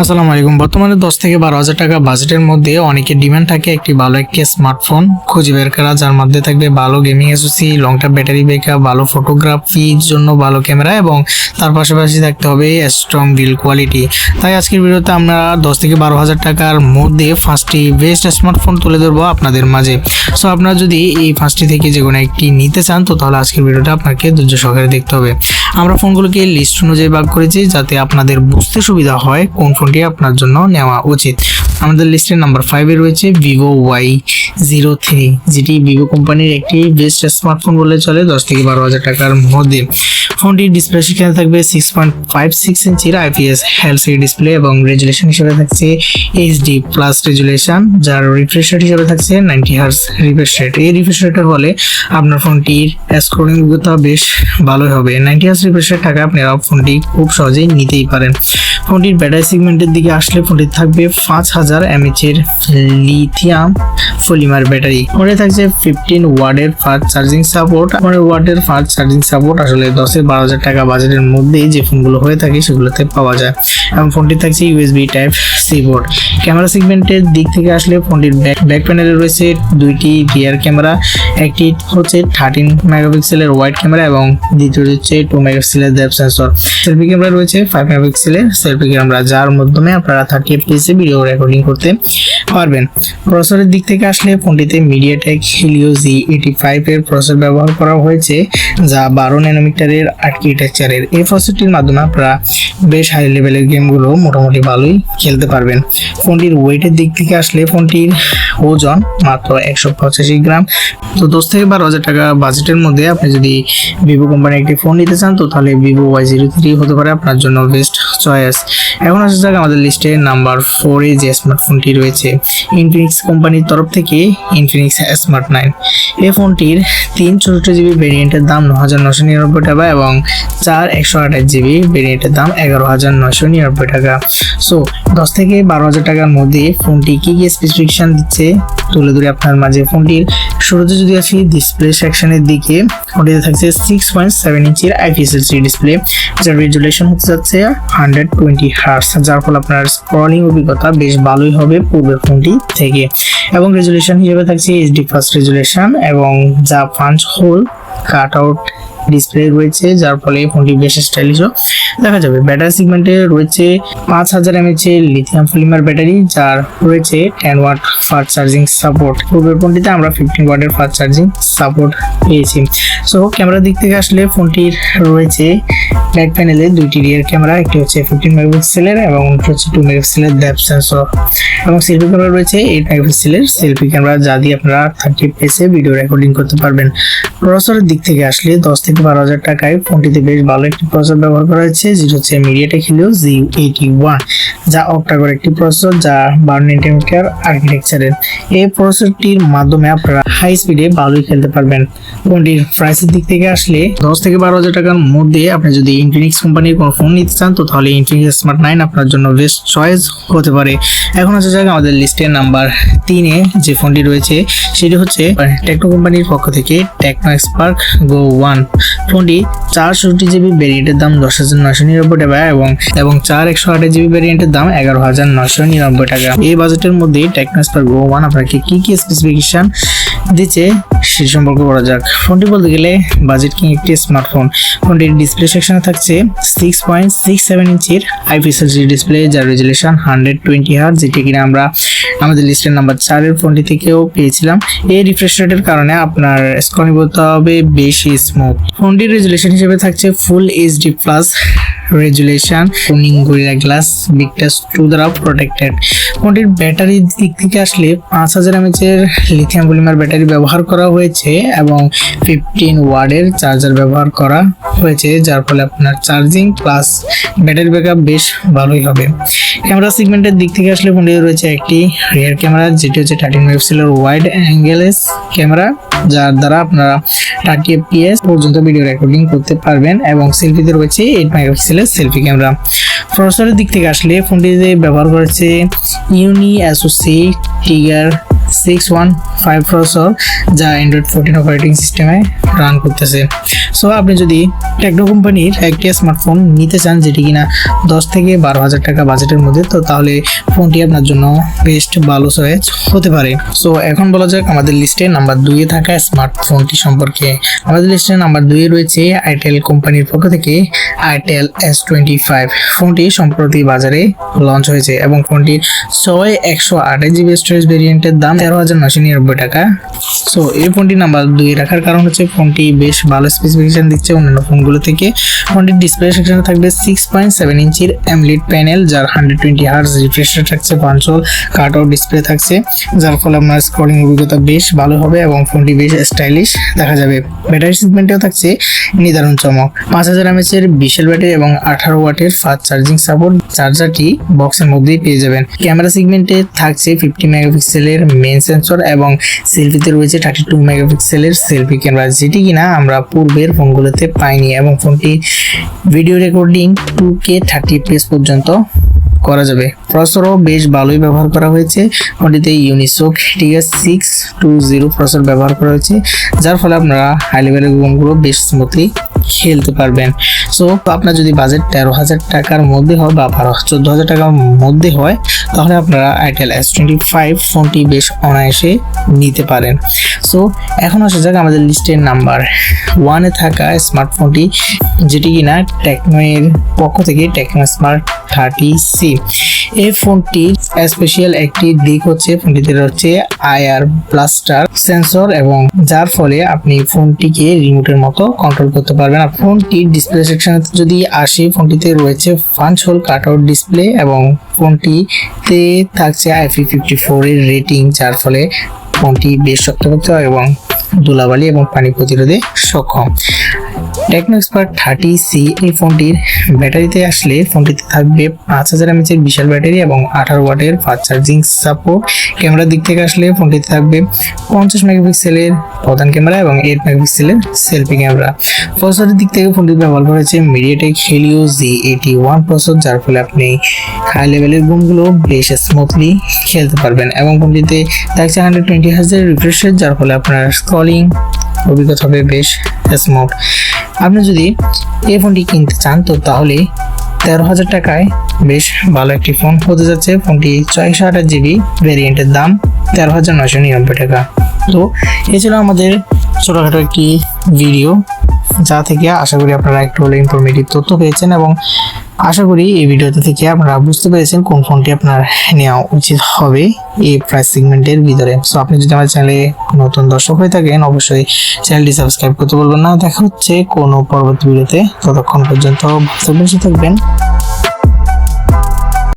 আসসালামু আলাইকুম। বর্তমানে দশ থেকে বারো হাজার টাকা বাজেটের মধ্যে অনেকের ডিমান্ড থাকে একটি ভালো একটি স্মার্টফোন খুঁজে বের করা, যার মধ্যে থাকবে ভালো gaming SoC long term battery backup ভালো ফটোগ্রাফির জন্য ভালো ক্যামেরা এবং তার পাশাপাশি থাকতে হবে স্ট্রং বিল কোয়ালিটি তাই আজকের ভিডিওতে আমরা দশ থেকে বারো হাজার টাকার মধ্যে পাঁচটি বেস্ট স্মার্টফোন তুলে ধরবো আপনাদের মাঝে। সো আপনারা যদি এই পাঁচটি থেকে যে কোনো একটি নিতে চান, তো তাহলে আজকের ভিডিওটা আপনাকে ধৈর্য সহকারে দেখতে হবে। আমরা ফোনগুলোকে লিস্ট অনুযায়ী ভাগ করেছি, যাতে আপনাদের বুঝতে সুবিধা হয় কোন ফোনটি আপনার জন্য নেওয়া উচিত। আমাদের লিস্টের নাম্বার ফাইভে রয়েছে ভিভো ওয়াই জিরো থ্রি যেটি ভিভো কোম্পানির একটি বেস্ট স্মার্টফোন বলে চলে, দশ থেকে বারো হাজার টাকার মধ্যে। ফোনটির ডিসপ্লে সেখানে থাকবে সিক্স পয়েন্ট ফাইভ সিক্স ইঞ্চির আইপিএস হেলসি ডিসপ্লে এবং রেজুলেশন হিসেবে থাকছে এইচডি প্লাস রেজুলেশন যার রিফ্রেশ রেট হিসেবে থাকছে নাইনটি হার্স রিফ্রেশ রেট এই রিফ্রেশ রেটের ফলে আপনার ফোনটির স্ক্রোলিং অভিজ্ঞতা বেশ ভালোই হবে। নাইনটি হার্স রিফ্রেশ রেট টাকা আপনারা ফোনটি খুব সহজেই নিতেই পারেন। ফোনটির ব্যাটারি সেগমেন্টের দিকে আসলে ফোনটি থাকবে পাঁচ হাজার এমএচের লিথিয়াম পলিমার ব্যাটারি। পরে থাকছে ফিফটিন ওয়ার্ডের ফাস্ট চার্জিং সাপোর্ট আমার ওয়ার্ডের ফাস্ট চার্জিং সাপোর্ট আসলে দশের বারো হাজার টাকা বাজেটের মধ্যেই যে ফোনগুলো হয়ে থাকে সেগুলোতে পাওয়া যায়। এবং ফোনটি থাকছে USB type C port camera সেগমেন্টের দিক থেকে আসলে ফোনটির ব্যাক ব্যাক প্যানেলে রয়েছে দুইটি ভিআর ক্যামেরা একটি হচ্ছে থার্টিন মেগাপিক্সেলের ওয়াইড ক্যামেরা এবং দ্বিতীয় হচ্ছে টু মেগাপিক্সেলের ডেপ সেন্সর সেলফি ক্যামেরা রয়েছে ফাইভ মেগাপিক্সেলের সেলফি ক্যামেরা যার মাধ্যমে আপনারা থার্টি এফপিএসে ভিডিও রেকর্ডিং করতে পারবেন। প্রসেসরের দিক থেকে আসলে ফোনটিতে MediaTek Helio G eighty five এর প্রসেসর ব্যবহার করা হয়েছে, যা বারো ন্যানোমিটারের আর্কিটেকচারের এই প্রসেসরটির মাধ্যমে আপনারা বেশ হাই লেভেলের গেমগুলো মোটামুটি ভালোই খেলতে পারবেন। ফোনটির ওয়েটের দিক থেকে আসলে ফোনটির ওজন মাত্র একশো পঁচাশি গ্রাম। তো দশ থেকে বারো হাজার টাকা বাজেটের মধ্যে আপনি যদি ভিভো কোম্পানির একটি ফোন নিতে চান, তো তাহলে ভিভো ওয়াই জিরো থ্রি হতে পারে আপনার জন্য বেস্ট চয়েস এখন আসা যাক আমাদের লিস্টে নাম্বার ফোরে যে স্মার্টফোনটি রয়েছে। ইনফিনিক্স কোম্পানির তরফ থেকে ইনফিনিক্স স্মার্ট নাইন এই ফোনটির তিন চৌষট্টি জিবি ভেরিয়েন্টের দাম ন হাজার নশো নিরানব্বই টাকা এবং চার একশো আঠাশ জিবি ভেরিয়েন্টের দাম এগারো হাজার নশো নিরানব্বই টাকা। সো দশ থেকে বারো হাজার টাকার মধ্যে ফোনটি কী কী স্পেসিফিকেশান দিচ্ছে? তুলে ধরে আপনার মাঝে ফোনটির। শুরুতে যদি আসি ডিসপ্লে সেকশনের দিকে ফোনটিতে থাকছে সিক্স পয়েন্ট সেভেন ইঞ্চির আইপিএসএলসি ডিসপ্লে যার রেজুলেশন হতে যাচ্ছে হান্ড্রেড টোয়েন্টি হার্স যার ফলে আপনার স্ক্রলিং অভিজ্ঞতা বেশ ভালোই হবে পূর্বের ফোনটি থেকে। এবং রেজুলেশন হিসেবে থাকছে এইচডি ফার্স্ট রেজুলেশন এবং যা punch hole cut out display রয়েছে, যার ফলে ফোনটি বেশ স্টাইলিশও দেখা যাবে। ব্যাটারি সেগমেন্টে রয়েছে পাঁচ হাজার এমএচ এর লিথিয়াম পলিমার ব্যাটারি যার রয়েছে ten watt fast charging support পূর্বের ফোনটিতে আমরা ফিফটিন ওয়াটের ফাস্ট চার্জিং সাপোর্ট পেয়েছি। সো ক্যামেরার দিক থেকে আসলে ফোনটির রয়েছে ব্যাক প্যানেলে দুইটি রিয়ার ক্যামেরা একটি হচ্ছে ফিফটিন মেগাপিক্সেলের এবং হচ্ছে টু মেগাপিক্সেলের ডেপ সেন্সর এবং সেলফি ক্যামেরা রয়েছে এইট মেগাপিক্সেলের সেলফি ক্যামেরা যা দিয়ে আপনারা থার্টি পেসে ভিডিও রেকর্ডিং করতে পারবেন। প্রসেসরের দিক থেকে আসলে দশ থেকে বারো হাজার টাকায় ফোনটিতে বেশ ভালো একটি প্রসেসর ব্যবহার করা হয়েছে, যেটা হচ্ছে MediaTek Helio G eighty one যা অক্টাগর একটি প্রসেসর যা বারো নেটিমিটার আর্কিটেকচারের এই প্রসেসরটির মাধ্যমে আপনারা হাই স্পিডে ভালোই খেলতে পারবেন। ফোনটির প্রাইসের দিক থেকে আসলে দশ থেকে বারো হাজার টাকার মধ্যে আপনি যদি ইনফিনিক্স কোম্পানির কোনো ফোন নিতে চান, তো তাহলে ইনফিনিক্স স্মার্ট নাইন আপনার জন্য বেস্ট চয়েস হতে পারে। এখন আছে যাক আমাদের লিস্টের নাম্বার তিনে যে ফোনটি রয়েছে, সেটি হচ্ছে টেকনো কোম্পানির পক্ষ থেকে টেকনো এক্সপার্ক গো ওয়ান ফোনটি চারষট্টি জিবি ভেরিয়েন্টের দাম দশ হাজার নয়শো নিরানব্বই টাকা এবং এবং চার একশো আঠাশ জিবি ভেরিয়েন্টের দাম এগারো হাজার নয়শো নিরানব্বই টাকা। এই বাজেটের মধ্যে টেকনোস্পার গো ওয়ান আপনাকে কি কি স্পেসিফিকেশন দিচ্ছে, সে সম্পর্কে বলা যাক। ফোনটি বলতে গেলে বাজেট কিং একটি স্মার্টফোন ফোনটির ডিসপ্লে সেকশনে থাকছে সিক্স পয়েন্ট সিক্স সেভেন ইঞ্চির আইপিএসএলসি ডিসপ্লে যার রেজুলেশন হান্ড্রেড টোয়েন্টি হার্ট যেটি কিনা আমরা আমাদের লিস্টের নাম্বার চারের ফোনটি থেকেও পেয়েছিলাম। এই রিফ্রেশ রেটের কারণে আপনার স্ক্রলিং বলতে হবে বেশি স্মুথ ফোনটির রেজুলেশন হিসেবে থাকছে ফুল এইচডি প্লাস রেজুলেশন ফোনিং গরিলা গ্লাস বিগটাস টু দ্বারা প্রোটেক্টেড ফোনটির ব্যাটারির দিক থেকে আসলে পাঁচ হাজার এমএচের লিথিয়াম পলিমার ব্যাটারি ব্যবহার করা হয়েছে এবং ফিফটিন ওয়ার্ডের চার্জার ব্যবহার করা হয়েছে, যার ফলে আপনার চার্জিং প্লাস ব্যাটারি ব্যাকআপ বেশ ভালোই হবে। ক্যামেরা সেগমেন্টের দিক থেকে আসলে ফোনটি রয়েছে একটি রিয়ার ক্যামেরা যেটি হচ্ছে থার্টিন মেগাপিক্সেলের ওয়াইড অ্যাঙ্গেলেস ক্যামেরা যার দ্বারা আপনারা থার্টি এফপিএস পর্যন্ত ভিডিও রেকর্ডিং করতে পারবেন এবং সেলফিতে রয়েছে এইট মেগাপিক্সেলের সেলফি ক্যামেরা প্রসেসরের দিক থেকে আসলে ফোনটিতে ব্যবহার করেছে Unisoc Tiger six one five processor যা অ্যান্ড্রয়েড ফোরটিন অপারেটিং সিস্টেমে রান করতেছে। সো আপনি যদি টেকনো কোম্পানির একটি স্মার্টফোন নিতে চান যেটি কিনা দশ থেকে বারো হাজার টাকা বাজেটের মধ্যে, তো তাহলে ফোনটি আপনার জন্য বেস্ট ভালো চয়েস হতে পারে। সো এখন বলা যাক আমাদের লিস্টে নাম্বার দুইয়ে থাকা স্মার্টফোনটি সম্পর্কে। আমাদের লিস্টে নাম্বার দুইয়ে রয়েছে আইটেল কোম্পানির পক্ষ থেকে আইটেল এস টোয়েন্টি ফাইভ ফোনটি সম্প্রতি বাজারে লঞ্চ হয়েছে এবং ফোনটির ছয় একশো আঠাশ জিবি স্টোরেজ ভেরিয়েন্টের দাম তেরো হাজার নশো নিরানব্বই টাকা। সো এই ফোনটি নাম্বার দুই রাখার কারণ হচ্ছে ফোনটি বেশ ভালো স্পেসিফিকেশন দিচ্ছে অন্যান্য ফোনগুলো থেকে। ফোনটির ডিসপ্লে সেকশনে থাকবে সিক্স পয়েন্ট সেভেন ইঞ্চির অ্যামলিড প্যানেল যার হান্ড্রেড টোয়েন্টি হার্স রিফ্রেশ থাকছে পাঁচশোল কাট আউট ডিসপ্লে থাকছে, যার ফলে আপনার স্ক্রলিং অভিজ্ঞতা বেশ ভালো হবে এবং ফোনটি বেশ স্টাইলিশ দেখা যাবে। ব্যাটারি সেগমেন্টেও থাকছে, নিদারুণ চমক। পাঁচ হাজার এমএচের বিশাল ব্যাটারি এবং আঠারো ওয়াটের ফাস্ট চার্জিং সাপোর্ট চার্জারটি বক্সের মধ্যেই পেয়ে যাবেন। ক্যামেরা সেগমেন্টে থাকছে ফিফটি মেগাপিক্সেলের মেন সেন্সর এবং সেলফিতে রয়েছে থার্টি টু মেগাপিক্সেলের সেলফি ক্যামেরা যেটি কিনা আমরা পূর্বের ফোনগুলোতে পাইনি এবং ফোনটি video recording two K thirty FPS পর্যন্ত করা যাবে। প্রসেসরও বেশ ভালোই ব্যবহার করা হয়েছে। ফোনটিতে Unisoc TS six two zero processor ব্যবহার করা হয়েছে, যার ফলে আপনারা হাই লেভেলের গেমগুলো বেশ স্মুথলি খেলতে পারবেন। সো আপনার যদি বাজেট তেরো হাজার টাকার মধ্যে হয় বা বারো, চোদ্দ হাজার টাকার মধ্যে হয় তাহলে আপনারা আইটেল এস টোয়েন্টি ফাইভ ফোনটি বেশ অনায়াসে নিতে পারেন। সো এখন আসা যাক আমাদের লিস্টের নাম্বার ওয়ানে থাকা স্মার্টফোনটি যেটি কিনা টেকনোয়ের পক্ষ থেকে টেকনো স্মার্ট থার্টি সি। এই ফোনটির স্পেশাল একটি দিক হচ্ছে, ফোনটিতে হচ্ছে আইআর ব্লাস্টার সেন্সর এবং যার ফলে আপনি ফোনটিকে রিমোটের মতো কন্ট্রোল করতে পারবেন। আর ফোনটির ডিসপ্লে সেকশনে যদি আসে, ফোনটিতে রয়েছে punch hole cut out display এবং ফোনটিতে থাকছে আইপি ফিফটি ফোর এর রেটিং যার ফলে ফোনটি বেশ শক্তপোক্ত এবং ধুলাবালি এবং পানি প্রতিরোধে সক্ষম। টেকনো এক্সপার্ট থার্টি সি এই ফোনটির ব্যাটারিতে আসলে ফোনটিতে থাকবে পাঁচ হাজার এমএচের বিশাল ব্যাটারি এবং আঠারো ওয়াটের ফাস্ট চার্জিং সাপোর্ট ক্যামেরার দিক থেকে আসলে ফোনটিতে থাকবে পঞ্চাশ মেগাপিক্সেলের প্রধান ক্যামেরা এবং এইট মেগাপিক্সেলের সেলফি ক্যামেরা। প্রসেসরের দিক থেকে ফোনটি ব্যবহার করেছে MediaTek Helio G eighty one processor যার ফলে আপনি হাই লেভেলের গেমগুলো বেশ স্মুথলি খেলতে পারবেন এবং ফোনটিতে থাকছে হান্ড্রেড টোয়েন্টি হাজার রিফ্রেশের যার ফলে আপনার স্ক্রলিং অভিজ্ঞতা হবে বেশ স্মুথ আপনি যদি এই ফোনটি কিনতে চান, তো তাহলে তেরো হাজার টাকায় বেশ ভালো একটি ফোন হতে যাচ্ছে। ফোনটি ছয়শো আঠাশ জিবি ভ্যারিয়েন্টের দাম তেরো হাজার নয়শো নিরানব্বই টাকা। তো এছাড়া ছিল আমাদের ছোটোখাটো একটি ভিডিও যা থেকে আশা করি আপনারা একটু হলে ইনফরমেটিভ তথ্য পেয়েছেন এবং আশা করি এই ভিডিওতে থেকে আপনারা বুঝতে পেরেছেন কোন ফোনটি আপনার নেওয়া উচিত হবে এই প্রাইস সেগমেন্টের ভিতরে। সো আপনি যদি আমার চ্যানেলে নতুন দর্শক হয়ে থাকেন, অবশ্যই চ্যানেলটি সাবস্ক্রাইব করতে বলবেন না। দেখা হচ্ছে কোনো পরবর্তী ভিডিওতে। ততক্ষণ পর্যন্ত ভালো থাকবেন।